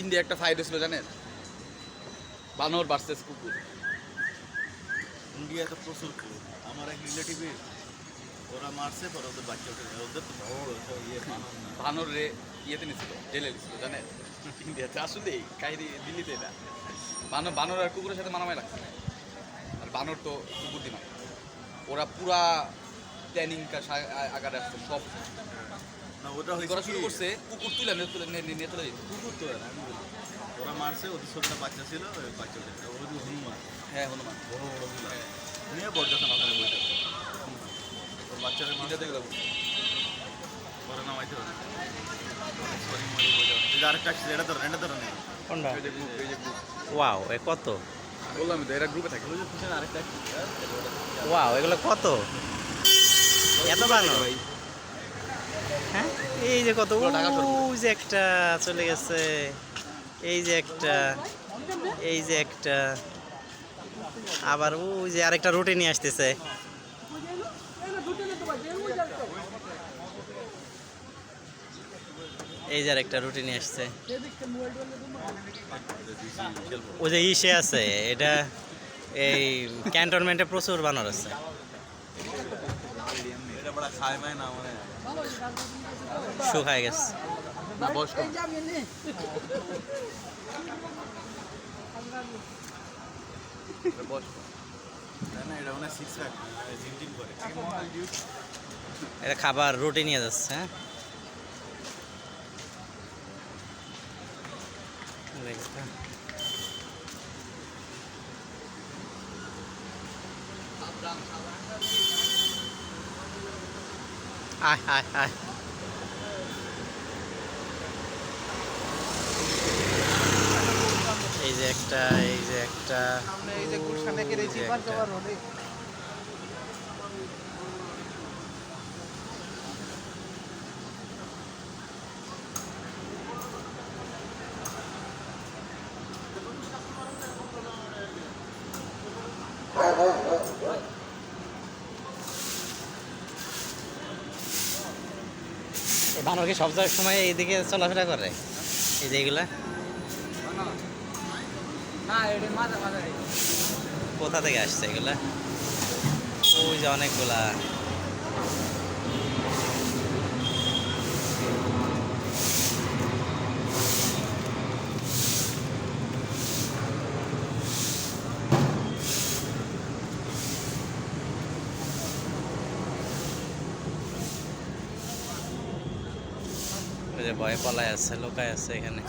India একটা fight হয়েছিল জানেন? বানর ভার্সেস কুকুর। ইন্ডিয়া তো প্রচুর আমার এক রিলেটিভে ওরা মারছে পরে ওদের বাচ্চা উঠে ওদের তো ইয়ে বানর রে ইয়েতে নিছিল জেলে নিছিল জানেন? ইন্ডিয়াতে আসলে কাহিনী দিল্লিতে না। বানর বানর আর কুকুরের সাথে মানামাই লাগছে। না। আর বানর তো কুকুর দিন ওরা পুরা প্ল্যানিং আগারে আসছে সব। না ওটা কি হয়েছে করা শুরু করছে কুকুর তুলে নিয়ে তুলে নিয়ে নিয়ে তুলে দিত কুকুর তো আর আমি বলি। ওরা মারছে ওদের ছোটটা বাচ্চা ছিল বাচ্চা হনুমান। হ্যাঁ হনুমান। বড় বড়গুলা নিয়ে বরযাত্রা ওখানে বসে ওর বাচ্চাদের মারছে। ইন্ডিয়াতে গেলাম নামাইতে পারে সরি মরি বসে আছে। যে আরেকটা আসছে এটা ধরেন এটা ধরেন কোনটা? যে গ্রুপ যে গ্রুপ ওয়াও এ কত? বললাম তো এরা গ্রুপে থাকে। ওয়াও এগুলো কত? এত বানর ভাই। হ্যাঁ? এই যে কত। ওই যে একটা চলে গেছে। এই যে একটা এই যে একটা। আবার ওই যে আরেকটা রুটি নিয়ে আসতেছে। এই যে আরেকটা রুটি নিয়ে আসছে। ওই যে ইসে আছে এটা এই ক্যান্টনমেন্টে প্রচুর বানর আছে এটা বড় খায় মায় না মানে শুকায় গেছে। না এটা মানে খাবার রুটি নিয়ে যাচ্ছে হ্যাঁ? দেখতে। আয় আয় আয় এই যে একটা এই যে একটা। এই যে গুলশানেকের এই এই যে বানর কি সব সময় এইদিকে চলাফেরা করে। এই যে এগুলা। কোথা থেকে আসছে এগুলা? ওই যে অনেকগুলা। যে ভয়ে পলায় আছে লোকায় আছে এখানে।